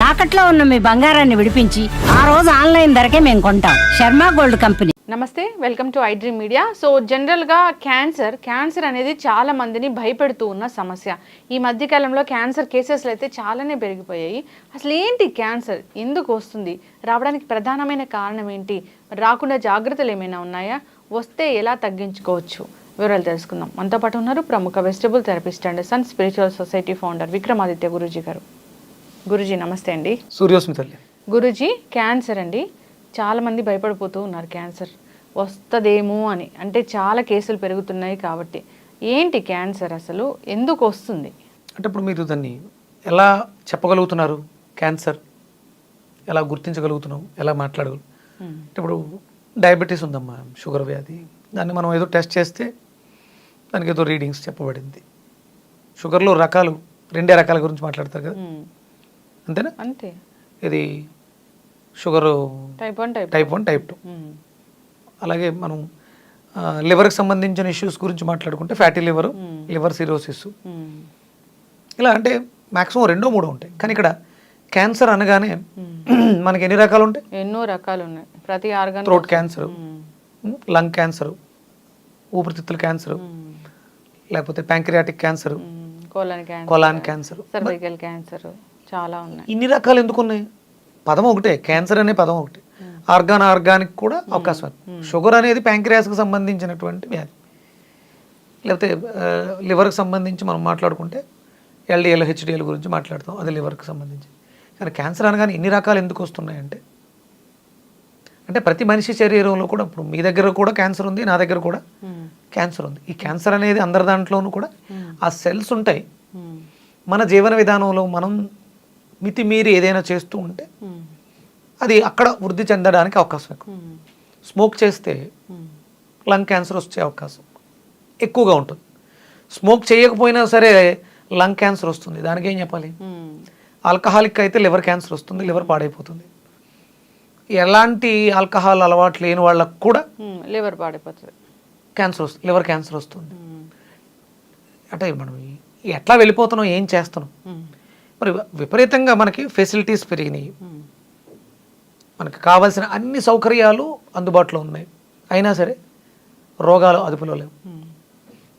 తాకట్లో ఉన్న మీ బంగారాన్ని విడిపించి ఆ రోజు ఆన్లైన్ ధరకే మేము కొంటాం. Sharma gold company. నమస్తే welcome to iDream media. So జనరల్గా క్యాన్సర్ క్యాన్సర్ అనేది చాలా మందిని భయపెడుతూ ఉన్న సమస్య. ఈ మధ్యకాలంలో క్యాన్సర్ కేసెస్లు అయితే చాలానే పెరిగిపోయాయి. అసలు ఏంటి క్యాన్సర్? ఎందుకు వస్తుంది? రావడానికి ప్రధానమైన కారణం ఏంటి? రాకుండా జాగ్రత్తలు ఏమైనా ఉన్నాయా? వస్తే ఎలా తగ్గించుకోవచ్చు? వివరాలు తెలుసుకుందాం. మనతో పాటు ఉన్నారు ప్రముఖ vegetable therapist and sun spiritual society founder Vikramaditya Guruji గారు. గురూజీ నమస్తే అండి. సూర్యోస్మి గురుజీ క్యాన్సర్ అండి. చాలా మంది భయపడిపోతూ ఉన్నారు క్యాన్సర్ వస్తుందేమో అని. అంటే చాలా కేసులు పెరుగుతున్నాయి కాబట్టి. ఏంటి క్యాన్సర్ అసలు? ఎందుకు వస్తుంది? అంటే ఇప్పుడు మీరు దాన్ని ఎలా చెప్పగలుగుతున్నారు క్యాన్సర్ ఎలా గుర్తించగలుగుతున్నాం ఎలా మాట్లాడగలు అంటే ఇప్పుడు డయాబెటీస్ ఉందమ్మా షుగర్ వ్యాధి. దాన్ని మనం ఏదో టెస్ట్ చేస్తే దానికి ఏదో రీడింగ్స్ చెప్పబడింది. షుగర్లో రకాలు రెండే రకాల గురించి మాట్లాడతారు కదా. అంతేనా? అంతే. ఇది sugar type one type type one type two అలాగే మనం లివర్కి సంబంధించిన ఇష్యూస్ గురించి మాట్లాడుకుంటే ఫ్యాటీ లివర్ లివర్ సిరోసిస్. ఇలా అంటే మాక్సిమం రెండో మూడో ఉంటాయి. కానీ ఇక్కడ క్యాన్సర్ అనగానే మనకి ఎన్ని రకాలు ఉంటాయి? ఎన్నో రకాలు ఉన్నాయి ప్రతి organ throat cancer lung cancer ఊపిరితిత్తుల క్యాన్సర్ లేకపోతే pancreatic cancer colon cancer cervical cancer చాలా ఉన్నాయి. ఇన్ని రకాలు ఎందుకు ఉన్నాయి పదం ఒకటే క్యాన్సర్ అనే పదం ఒకటే. ఆర్గాన్ ఆర్గానిక్ కూడా అవకాశం షుగర్ అనేది ప్యాంక్రియాస్కి సంబంధించినటువంటి వ్యాధి. లేకపోతే లివర్కి సంబంధించి మనం మాట్లాడుకుంటే ఎల్డిఎల్ హెచ్డిఎల్ గురించి మాట్లాడతాం అది లివర్కి సంబంధించి. కానీ క్యాన్సర్ అనగానే ఇన్ని రకాలు ఎందుకు వస్తున్నాయంటే అంటే ప్రతి మనిషి శరీరంలో కూడా ఇప్పుడు మీ దగ్గర కూడా క్యాన్సర్ ఉంది నా దగ్గర కూడా. క్యాన్సర్ ఉంది ఈ క్యాన్సర్ అనేది అందరి దాంట్లోనూ కూడా ఆ సెల్స్ ఉంటాయి మ్మ్. మన జీవన విధానంలో మనం మితిమీరి ఏదైనా చేస్తూ ఉంటే. అది అక్కడ వృద్ధి చెందడానికి అవకాశం ఎక్కువ. స్మోక్ చేస్తే. లంగ్ క్యాన్సర్ వచ్చే అవకాశం ఎక్కువగా ఉంటుంది స్మోక్ చేయకపోయినా సరే లంగ్ క్యాన్సర్ వస్తుంది దానికి ఏం చెప్పాలి. ఆల్కహాలిక్ అయితే లివర్ క్యాన్సర్ వస్తుంది లివర్ పాడైపోతుంది ఎలాంటి ఆల్కహాల్ అలవాటు లేని వాళ్ళకు కూడా. లివర్ పాడైపోతుంది క్యాన్సర్ వస్తుంది లివర్ క్యాన్సర్ వస్తుంది. అంటే మనం ఎట్లా వెళ్ళిపోతున్నాం ఏం చేస్తున్నాం. మరి విపరీతంగా మనకి ఫెసిలిటీస్ పెరిగినాయి. మనకు కావాల్సిన అన్ని సౌకర్యాలు అందుబాటులో ఉన్నాయి అయినా సరే రోగాలు అదుపులో లేవు.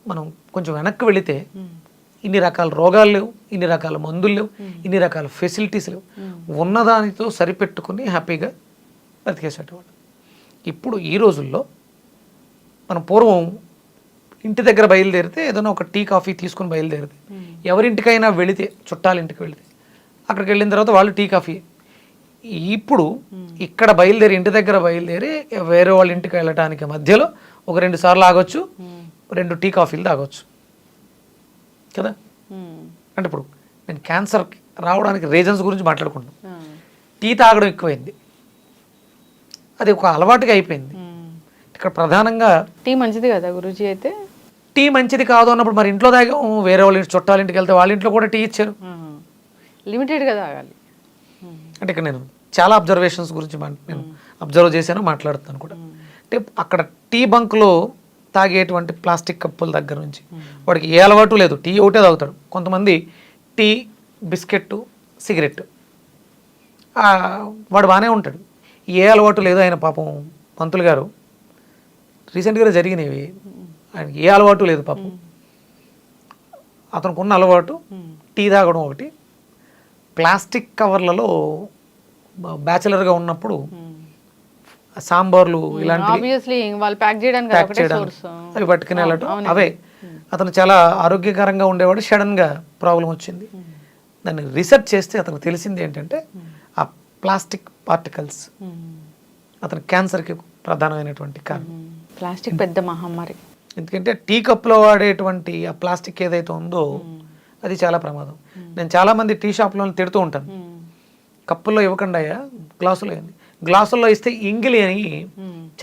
మనం కొంచెం వెనక్కి వెళితే. ఇన్ని రకాల రోగాలు లేవు ఇన్ని రకాల మందులు లేవు ఇన్ని రకాల ఫెసిలిటీస్ లేవు ఉన్నదానితో సరిపెట్టుకుని హ్యాపీగా బతికేసేటవాడు ఇప్పుడు ఈ రోజుల్లో మనం పూర్వం ఇంటి దగ్గర బయలుదేరితే ఏదైనా ఒక టీ కాఫీ తీసుకొని బయలుదేరితే ఎవరింటికైనా వెళితే చుట్టాల ఇంటికి వెళితే అక్కడికి వెళ్ళిన తర్వాత వాళ్ళు టీ కాఫీ. ఇప్పుడు ఇక్కడ బయలుదేరి ఇంటి దగ్గర బయలుదేరి వేరే వాళ్ళ ఇంటికి వెళ్ళటానికి మధ్యలో ఒక రెండు సార్లు ఆగొచ్చు రెండు టీ కాఫీలు తాగొచ్చు. కదా. అంటే ఇప్పుడు నేను క్యాన్సర్ రావడానికి రీజన్స్ గురించి మాట్లాడుకుంటున్నాను. టీ తాగడం ఎక్కువైంది. అది ఒక అలవాటుగా అయిపోయింది. ఇక్కడ ప్రధానంగా టీ మంచిది కదా గురూజీ అయితే? టీ మంచిది కాదు అన్నప్పుడు మరి ఇంట్లో తాగాం వేరే వాళ్ళ ఇంటి చుట్టాల ఇంటికి వెళ్తే వాళ్ళ ఇంట్లో కూడా టీ ఇచ్చారు. లిమిటెడ్గా తాగాలి. అంటే ఇక్కడ నేను చాలా అబ్జర్వేషన్స్ గురించి నేను అబ్జర్వ్ చేశాను మాట్లాడుతాను కూడా. అంటే అక్కడ టీ బంక్లో తాగేటువంటి ప్లాస్టిక్ కప్పుల దగ్గర నుంచి వాడికి ఏ అలవాటు లేదు. టీ ఒకటే తాగుతాడు. కొంతమంది టీ బిస్కెట్ సిగరెట్ వాడు బాగానే ఉంటాడు. ఏ అలవాటు లేదు ఆయన పాపం పంతులు గారు. రీసెంట్గా జరిగినవి. ఆయనకి ఏ అలవాటు లేదు పాపం. అతనికి ఉన్న అలవాటు టీ తాగడం ఒకటి. ప్లాస్టిక్ కవర్లలో బ్యాచిలర్గా ఉన్నప్పుడు సాంబార్లు ఇలాంటివి ఆబ్వియస్లీ వాళ్ళు ప్యాక్ చేయడానికి అవి పట్టుకుని వెళ్ళటం అవే. అతను చాలా ఆరోగ్యకరంగా ఉండేవాడు. సడన్గా ప్రాబ్లం వచ్చింది. దాన్ని రీసెర్చ్ చేస్తే అతనికి తెలిసింది ఏంటంటే ఆ ప్లాస్టిక్ పార్టికల్స్. అతని క్యాన్సర్కి ప్రధానమైనటువంటి కారణం. ప్లాస్టిక్ పెద్ద మహమ్మారి. ఎందుకంటే టీ కప్లో వాడేటువంటి ఆ ప్లాస్టిక్ ఏదైతే ఉందో అది చాలా ప్రమాదం. నేను చాలామంది టీ షాప్లో తిడుతూ ఉంటాను. కప్పుల్లో ఇవ్వకుండా అయ్యా గ్లాసులో ఇవ్వండి. గ్లాసుల్లో ఇస్తే ఇంగిలి అని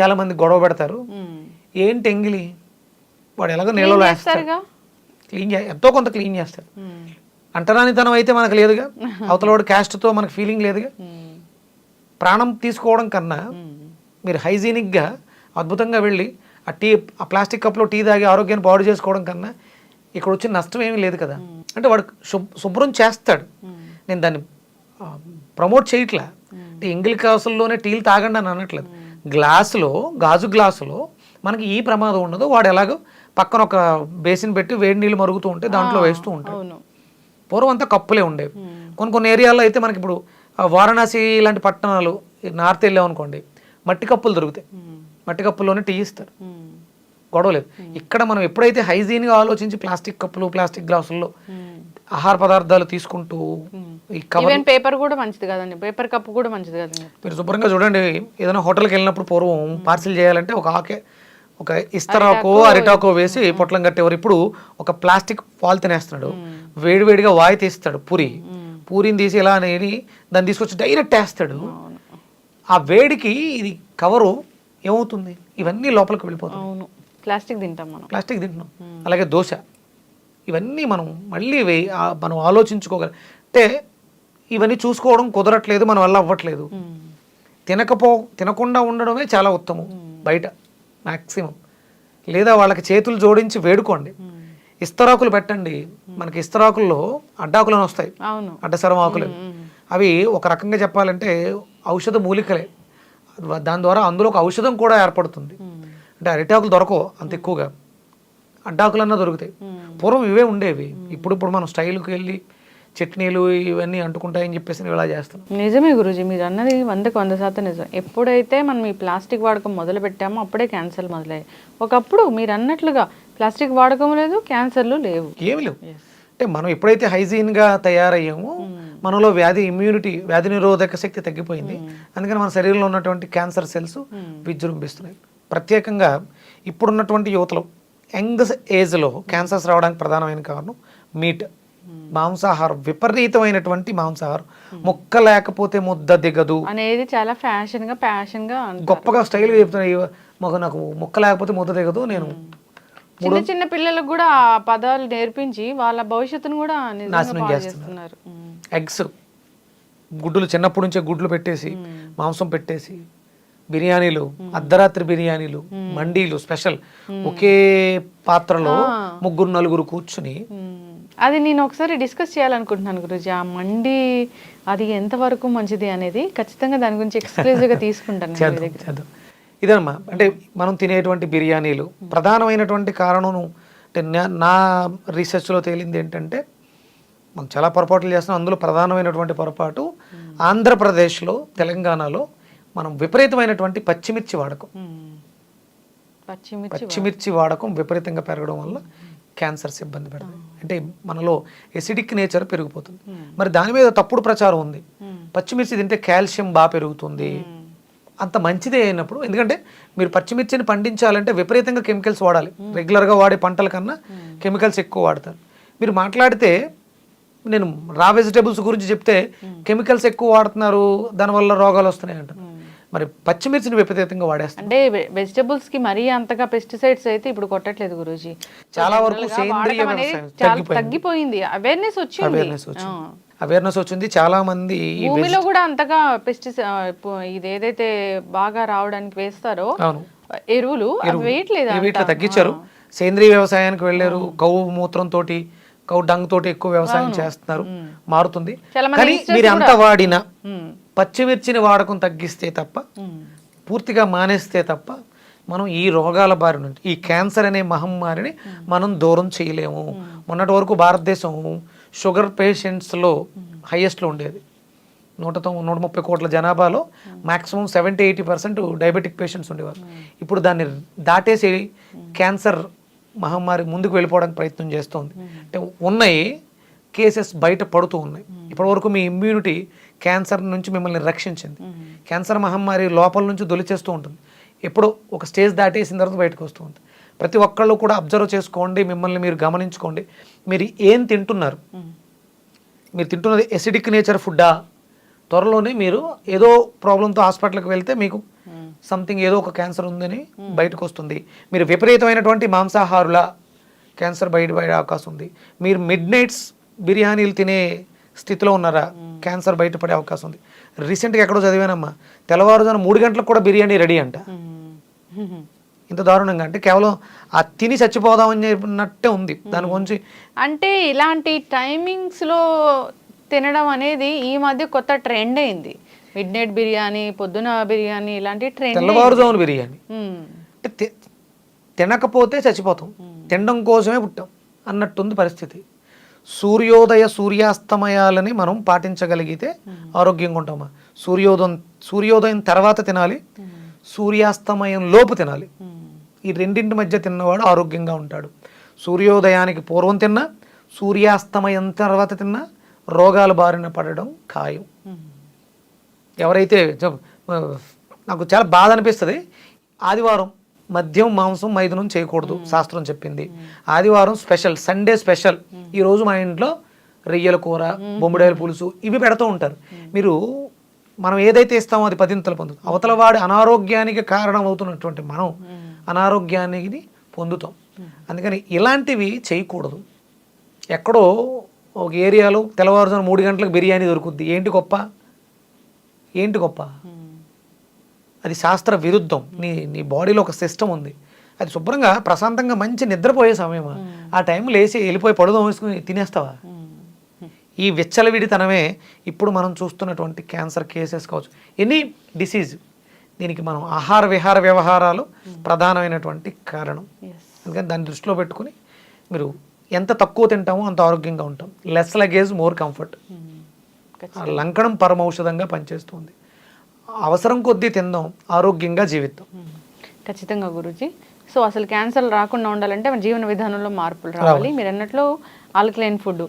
చాలామంది గొడవ పెడతారు. ఏంటి ఎంగిలి వాడు ఎలాగో నీళ్ళలో చేస్తారుగా? క్లీన్ ఎంతో కొంత క్లీన్ చేస్తాడు. అంటరానితనం అయితే మనకు లేదుగా. అవతలవాడు క్యాస్ట్తో మనకు ఫీలింగ్ లేదుగా. ప్రాణం తీసుకోవడం కన్నా మీరు హైజీనిక్గా అద్భుతంగా వెళ్ళి ఆ టీ ఆ ప్లాస్టిక్ కప్లో టీ తాగి ఆరోగ్యాన్ని పాడు చేసుకోవడం కన్నా ఇక్కడ వచ్చిన నష్టం ఏమీ లేదు కదా. అంటే వాడు శుభ్- శుభ్రం చేస్తాడు. నేను దాన్ని ప్రమోట్ చేయట్లే. అంటే ఎంగిల్ గ్లాసుల్లోనే టీలు తాగండి అని అనట్లేదు. గ్లాసులో గాజు గ్లాసులో మనకి ఈ ప్రమాదం ఉండదు. వాడు ఎలాగో పక్కన ఒక బేసిన్ పెట్టి వేడి నీళ్ళు మరుగుతూ ఉంటే దాంట్లో వేస్తూ ఉంటాడు. పూర్వం అంతా కప్పులే ఉండేవి. కొన్ని కొన్ని ఏరియాల్లో అయితే మనకి ఇప్పుడు వారణాసి ఇలాంటి పట్టణాలు నార్త్ వెళ్ళామనుకోండి మట్టి కప్పులు దొరుకుతాయి. మట్టి కప్పుల్లోనే టీ ఇస్తారు. ఉమ్. గొడవ లేదు. ఇక్కడ మనం ఎప్పుడైతే హైజీన్గా ఆలోచించి ప్లాస్టిక్ కప్పులు ప్లాస్టిక్ గ్లాసుల్లో ఆహార పదార్థాలు తీసుకుంటూ ఈ కవర్ పేపర్ కూడా మంచిది కదండి. పేపర్ కప్ కూడా మంచిది కదండి. మీరు శుభ్రంగా చూడండి ఏదైనా హోటల్కి వెళ్ళినప్పుడు పూర్వం పార్సిల్ చేయాలంటే ఒక ఆకే ఒక ఇస్తరాకో అరిటాకో వేసి పొట్లం కట్టేవారు. ఇప్పుడు ఒక ప్లాస్టిక్ పాల్ తినేస్తున్నాడు. వేడివేడిగా వాయి తీస్తాడు పూరి. పూరిని తీసి ఇలా అనేది దాన్ని తీసుకొచ్చి డైరెక్ట్ వేస్తాడు. ఆ వేడికి ఇది కవరు ఏమవుతుంది? ఇవన్నీ లోపలికి వెళ్ళిపోతాయి. అవును. ప్లాస్టిక్ తింటాం మనం. ప్లాస్టిక్ తింటున్నాం. అలాగే దోశ. ఇవన్నీ మనం మళ్ళీ మనం ఆలోచించుకోగల అంటే ఇవన్నీ చూసుకోవడం కుదరట్లేదు మన వల్ల అవ్వట్లేదు. తినకపో తినకుండా ఉండడమే చాలా ఉత్తమం బయట మ్యాక్సిమం లేదా వాళ్ళకి చేతులు జోడించి వేడుకోండి. ఇస్తరాకులు పెట్టండి. మనకి ఇస్తరాకుల్లో అడ్డాకులు అని వస్తాయి అడ్డసరం ఆకులు. అవి ఒక రకంగా చెప్పాలంటే ఔషధ మూలికలే. దాని ద్వారా అందులో ఒక ఔషధం కూడా ఏర్పడుతుంది. అంటే అరిటాకులు దొరకవు అంత ఎక్కువగా. అడ్డాకులన్నా దొరుకుతాయి. పూర్వం ఇవే ఉండేవి. ఇప్పుడు ఇప్పుడు మనం స్టైల్కి వెళ్ళి చట్నీలు ఇవన్నీ అంటుకుంటాయని చెప్పేసి ఇలా చేస్తున్నాం. నిజమే గురూజీ మీరు అన్నది వందకు వంద శాతం నిజం. ఎప్పుడైతే మనం ఈ ప్లాస్టిక్ వాడకం మొదలు పెట్టామో అప్పుడే క్యాన్సర్ మొదలయ్యాయి. ఒకప్పుడు మీరు అన్నట్లుగా ప్లాస్టిక్ వాడకం లేదు క్యాన్సర్లు లేవు. ఏమి లేవు. అంటే మనం ఎప్పుడైతే హైజీన్గా తయారయ్యామో మనలో వ్యాధి ఇమ్యూనిటీ వ్యాధి నిరోధక శక్తి తగ్గిపోయింది. అందుకని మన శరీరంలో ఉన్నటువంటి క్యాన్సర్ సెల్స్ విజృంభిస్తున్నాయి. ప్రత్యేకంగా ఇప్పుడున్నటువంటి యువతలో యంగ్ ఏజ్లో క్యాన్సర్స్ రావడానికి ప్రధానమైన కారణం మీట్. మాంసాహారం విపరీతమైనటువంటి మాంసాహారం. ముక్క లేకపోతే ముద్ద దిగదు. అనేది చాలా ఫ్యాషన్గా ప్యాషన్గా. గొప్పగా స్టైల్గా చెప్తున్నాయి మాకు నాకు ముక్క లేకపోతే ముద్ద దిగదు నేను చిన్న చిన్న పిల్లలకు కూడా ఆ పదాలు నేర్పించి వాళ్ళ భవిష్యత్తును కూడా నాశనం చేస్తున్నారు. ఎగ్స్ గుడ్డులు చిన్నప్పటి నుంచే గుడ్లు పెట్టేసి మాంసం పెట్టేసి బిర్యానీలు అర్ధరాత్రి బిర్యానీలు మండీలు స్పెషల్. ఒకే పాత్రలో ముగ్గురు నలుగురు కూర్చుని. అది నేను ఒకసారి డిస్కస్ చేయాలనుకుంటున్నాను గురుజీ. ఆ మండి అది ఎంతవరకు మంచిది అనేది ఖచ్చితంగా దాని గురించి ఎక్స్క్లూజివ్గా తీసుకుంటాను నేను మీ చేద్దాం దగ్గర. చేద్దాం ఇదమ్మా అంటే మనం తినేటువంటి బిర్యానీలు ప్రధానమైనటువంటి కారణం అంటే నా- రీసెర్చ్లో తేలింది ఏంటంటే మనం చాలా పొరపాట్లు చేస్తున్నాం. అందులో ప్రధానమైనటువంటి పొరపాటు ఆంధ్రప్రదేశ్లో తెలంగాణలో మనం విపరీతమైనటువంటి పచ్చిమిర్చి వాడకం. పచ్చిమిర్చి వాడకం విపరీతంగా పెరగడం వల్ల క్యాన్సర్స్ ఇబ్బంది పెడతాయి. అంటే మనలో ఎసిడిక్ నేచర్ పెరిగిపోతుంది. మరి దాని మీద తప్పుడు ప్రచారం ఉంది. పచ్చిమిర్చి తింటే కాల్షియం బాగా పెరుగుతుంది. అంత మంచిదే అయినప్పుడు ఎందుకంటే మీరు పచ్చిమిర్చిని పండించాలంటే విపరీతంగా కెమికల్స్ వాడాలి. రెగ్యులర్గా వాడే పంటల కన్నా కెమికల్స్ ఎక్కువ వాడతారు. మీరు మాట్లాడితే నేను రా వెజిటేబుల్స్ గురించి చెప్తే కెమికల్స్ ఎక్కువ వాడుతున్నారు దానివల్ల రోగాలు వస్తున్నాయి అంటారు మరి పచ్చిమిర్చిని విపరీతంగా వాడేస్తారు. అంటే వెజిటబుల్స్కి మరీ అంతగా పెస్టిసైడ్స్ అయితే ఇప్పుడు కొట్టట్లేదు గురూజీ. చాలా వరకు సేంద్రియ. తగ్గిపోయింది. అవేర్నెస్ వచ్చింది. అవేర్నెస్ వచ్చింది. చాలా మంది భూమిలో కూడా అంతగా పెస్టిసైడ్ ఇది ఏదైతే బాగా రావడానికి వేస్తారో అవును. ఎరువులు వేయట్లేదు వీటిలో తగ్గించారు. సేంద్రియ వ్యవసాయానికి వెళ్ళారు. గౌ మూత్రం తోటి గౌ డంగ్ తోటి ఎక్కువ వ్యవసాయం చేస్తున్నారు. మారుతుంది. కానీ మీరు ఎంత వాడినా. పచ్చిమిర్చిని వాడకం తగ్గిస్తే తప్ప పూర్తిగా మానేస్తే తప్ప మనం ఈ రోగాల బారి నుంచి ఈ క్యాన్సర్ అనే మహమ్మారిని మనం దూరం చేయలేము. మొన్నటి వరకు భారతదేశం షుగర్ పేషెంట్స్లో హైయెస్ట్లో ఉండేది. నూట తొమ్మిది నూట ముప్పై కోట్ల జనాభాలో maximum seventy eighty percent diabetic patients ఉండేవారు ఇప్పుడు దాన్ని దాటేసి క్యాన్సర్ మహమ్మారి ముందుకు వెళ్ళిపోవడానికి ప్రయత్నం చేస్తోంది. అంటే ఉన్నాయి కేసెస్ బయట పడుతూ ఉన్నాయి. ఇప్పటివరకు మీ ఇమ్యూనిటీ క్యాన్సర్ నుంచి మిమ్మల్ని రక్షించింది. క్యాన్సర్ మహమ్మారి లోపల నుంచి దొలిచేస్తూ ఉంటుంది. ఎప్పుడో ఒక స్టేజ్ దాటేసిన తర్వాత బయటకు వస్తూ ఉంటుంది. ప్రతి ఒక్కళ్ళు కూడా అబ్జర్వ్ చేసుకోండి మిమ్మల్ని మీరు గమనించుకోండి. మీరు ఏం తింటున్నారు? మీరు తింటున్నది ఎసిడిక్ నేచర్ ఫుడ్డా త్వరలోనే మీరు ఏదో ప్రాబ్లంతో హాస్పిటల్కి వెళ్తే మీకు సంథింగ్ ఏదో ఒక క్యాన్సర్ ఉందని బయటకు వస్తుంది మీరు విపరీతమైనటువంటి మాంసాహారుల క్యాన్సర్ బయట అవకాశం ఉంది. మీరు మిడ్ నైట్స్ బిర్యానీలు తినే స్థితిలో ఉన్నారా? క్యాన్సర్ బయటపడే అవకాశం ఉంది. రీసెంట్గా ఎక్కడో చదివానమ్మా. తెల్లవారుజామున మూడు గంటలకు కూడా బిర్యానీ రెడీ అంట. ఉమ్. ఇంత దారుణంగా? అంటే కేవలం ఆ తిని చచ్చిపోదామని చెప్పినట్టే ఉంది. దాని గురించి అంటే ఇలాంటి టైమింగ్స్లో తినడం అనేది ఈ మధ్య కొత్త ట్రెండ్ అయింది. మిడ్ నైట్ బిర్యానీ పొద్దున బిర్యానీ ఇలాంటి ట్రెండ్ తెల్లవారుజామున బిర్యానీ. అంటే తినకపోతే చచ్చిపోతాం. తినడం కోసమే పుట్టాం అన్నట్టుంది పరిస్థితి. సూర్యోదయ సూర్యాస్తమయాలని మనం పాటించగలిగితే ఆరోగ్యంగా ఉంటామా? సూర్యోదయం సూర్యోదయం తర్వాత తినాలి. సూర్యాస్తమయం లోపు తినాలి. ఈ రెండింటి మధ్య తిన్నవాడు ఆరోగ్యంగా ఉంటాడు. సూర్యోదయానికి పూర్వం తిన్నా సూర్యాస్తమయం తర్వాత తిన్నా రోగాల బారిన పడడం ఖాయం. ఎవరైతే నాకు చాలా బాధ అనిపిస్తుంది. ఆదివారం మద్యం మాంసం మైదనం చేయకూడదు శాస్త్రం చెప్పింది. ఆదివారం స్పెషల్ సండే స్పెషల్ ఈరోజు మా ఇంట్లో రొయ్యల కూర బొమ్మిడాయల పులుసు ఇవి పెడుతూ ఉంటారు. మీరు మనం ఏదైతే ఇస్తామో అది పదింతలు పొందుతాం. అవతల వాడి అనారోగ్యానికి కారణం అవుతున్నటువంటి మనం అనారోగ్యానికి పొందుతాం. అందుకని ఇలాంటివి చేయకూడదు. ఎక్కడో ఒక ఏరియాలో తెల్లవారుజామున మూడు గంటలకు బిర్యానీ దొరుకుద్ది. ఏంటి గొప్ప? ఏంటి గొప్ప? అది శాస్త్ర విరుద్ధం. నీ నీ బాడీలో ఒక సిస్టమ్ ఉంది. అది శుభ్రంగా ప్రశాంతంగా మంచి నిద్రపోయే సమయం ఆ టైం లేచి వెళ్ళిపోయి పడుదాం వేసుకుని తినేస్తావా? ఈ విచ్చలవిడితనమే ఇప్పుడు మనం చూస్తున్నటువంటి క్యాన్సర్ కేసెస్ కావచ్చు. ఎనీ డిసీజ్ దీనికి మనం ఆహార విహార వ్యవహారాలు ప్రధానమైనటువంటి కారణం. అందుకని దాన్ని దృష్టిలో పెట్టుకుని మీరు ఎంత తక్కువ తింటామో అంత ఆరోగ్యంగా ఉంటాం. లెస్ లగేజ్ మోర్ కంఫర్ట్ లంకణం పరమౌషధంగా పనిచేస్తుంది. అవసరం కొద్దీ తిందాం ఆరోగ్యంగా జీవిద్దాం. ఖచ్చితంగా గురుజీ. సో అసలు క్యాన్సర్ రాకుండా ఉండాలంటే మన జీవన విధానంలో మార్పులు రావాలి. మీరు అన్నట్లు ఆల్కలైన్ ఫుడ్.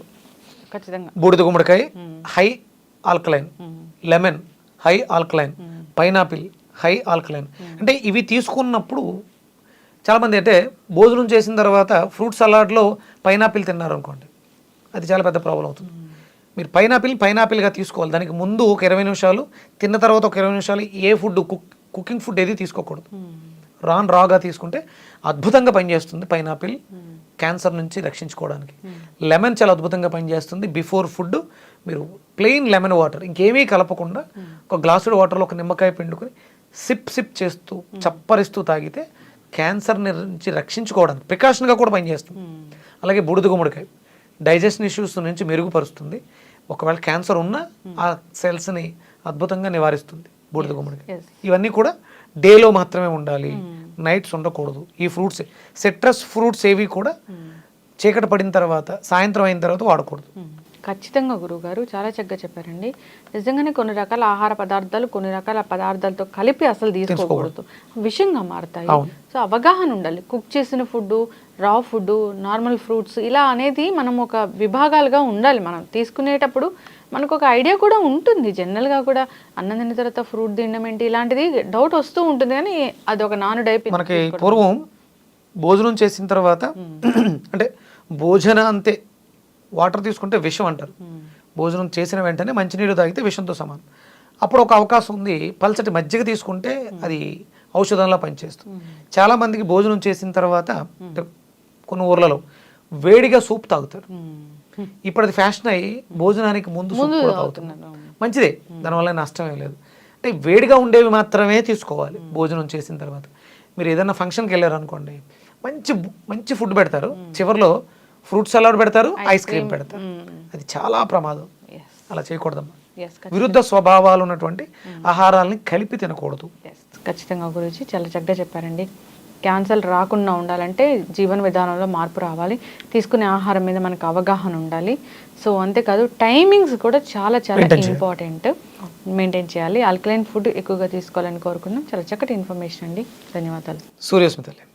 ఖచ్చితంగా. బూడిద గుమ్మడికాయ high alkaline. Lemon high alkaline. Pineapple high alkaline. అంటే ఇవి తీసుకున్నప్పుడు చాలామంది అంటే భోజనం చేసిన తర్వాత ఫ్రూట్ సలాడ్లో పైనాపిల్ తిన్నారు అనుకోండి అది చాలా పెద్ద ప్రాబ్లం అవుతుంది. మీరు పైనాపిల్ పైనాపిల్గా తీసుకోవాలి. దానికి ముందు ఒక ఇరవై నిమిషాలు తిన్న తర్వాత ఒక ఇరవై నిమిషాలు ఏ ఫుడ్ కుక్ కుకింగ్ ఫుడ్ ఏది తీసుకోకూడదు. రాన్ రాగా తీసుకుంటే అద్భుతంగా పనిచేస్తుంది పైనాపిల్ క్యాన్సర్ నుంచి రక్షించుకోవడానికి. లెమన్ చాలా అద్భుతంగా పనిచేస్తుంది. బిఫోర్ ఫుడ్ మీరు ప్లెయిన్ లెమన్ వాటర్ ఇంకేమీ కలపకుండా ఒక గ్లాసుడు వాటర్లో ఒక నిమ్మకాయ పిండుకొని సిప్ సిప్ చేస్తూ చప్పరిస్తూ తాగితే క్యాన్సర్ నుంచి రక్షించుకోవడానికి ప్రికాషన్గా కూడా పనిచేస్తుంది. అలాగే బూడిద గుమ్మడికాయ. డైజెషన్ ఇష్యూస్ నుంచి మెరుగుపరుస్తుంది. ఒకవేళ క్యాన్సర్ ఉన్నా ఆ సెల్స్ని అద్భుతంగా నివారిస్తుంది బూడిద గుమ్మడికాయ. ఇవన్నీ కూడా డేలో మాత్రమే ఉండాలి. నైట్స్ ఉండకూడదు. ఈ ఫ్రూట్స్ సిట్రస్ ఫ్రూట్స్ ఏవి కూడా చీకటి పడిన తర్వాత సాయంత్రం అయిన తర్వాత వాడకూడదు. ఖచ్చితంగా గురువుగారు చాలా చక్కగా చెప్పారండి. నిజంగానే కొన్ని రకాల ఆహార పదార్థాలు కొన్ని రకాల పదార్థాలతో కలిపి అసలు తీసుకోకూడదు. విషంగా మారుతాయి. సో అవగాహన ఉండాలి. కుక్ చేసిన ఫుడ్ రా ఫుడ్ నార్మల్ ఫ్రూట్స్ ఇలా అనేది మనం ఒక విభాగాలుగా ఉండాలి. మనం తీసుకునేటప్పుడు మనకు ఒక ఐడియా కూడా ఉంటుంది. జనరల్గా కూడా అన్నం తిన్న తర్వాత ఫ్రూట్ తినడం ఏంటి ఇలాంటిది డౌట్ వస్తూ ఉంటుంది కానీ అది ఒక నానుడు అయిపోయింది మనకి పూర్వం భోజనం చేసిన తర్వాత అంటే భోజన అంతే. వాటర్ తీసుకుంటే విషం అంటారు. భోజనం చేసిన వెంటనే మంచినీళ్ళు తాగితే విషంతో సమానం. అప్పుడు ఒక అవకాశం ఉంది పల్చటి మజ్జిగ తీసుకుంటే అది ఔషధంలా పనిచేస్తుంది. చాలా మందికి భోజనం చేసిన తర్వాత కొన్ని ఊర్లలో వేడిగా సూప్ తాగుతారు. ఇప్పుడు అది ఫ్యాషన్ అయ్యి భోజనానికి ముందు సూప్ కూడా తాగుతున్నారు మంచిదే దానివల్ల నష్టం ఏం లేదు. అంటే వేడిగా ఉండేవి మాత్రమే తీసుకోవాలి భోజనం చేసిన తర్వాత. మీరు ఏదైనా ఫంక్షన్కి వెళ్ళారు అనుకోండి మంచి మంచి ఫుడ్ పెడతారు. చివరిలో ఫ్రూట్ సలాడ్ పెడతారు ఐస్ క్రీమ్ పెడతారు. అది చాలా ప్రమాదం. అలా చేయకూడదమ్మా. విరుద్ధ స్వభావాలు ఉన్నటువంటి ఆహారాలని కలిపి తినకూడదు. ఖచ్చితంగా గురించి చాలా చక్కగా చెప్పారండి. క్యాన్సర్ రాకుండా ఉండాలంటే జీవన విధానంలో మార్పు రావాలి. తీసుకునే ఆహారం మీద మనకు అవగాహన ఉండాలి. సో అంతేకాదు టైమింగ్స్ కూడా చాలా చాలా ఇంపార్టెంట్. మెయింటైన్ చేయాలి. ఆల్కలైన్ ఫుడ్ ఎక్కువగా తీసుకోవాలని కోరుకున్నాం. చాలా చక్కటి ఇన్ఫర్మేషన్ అండి. ధన్యవాదాలు. సూర్యస్మితలే.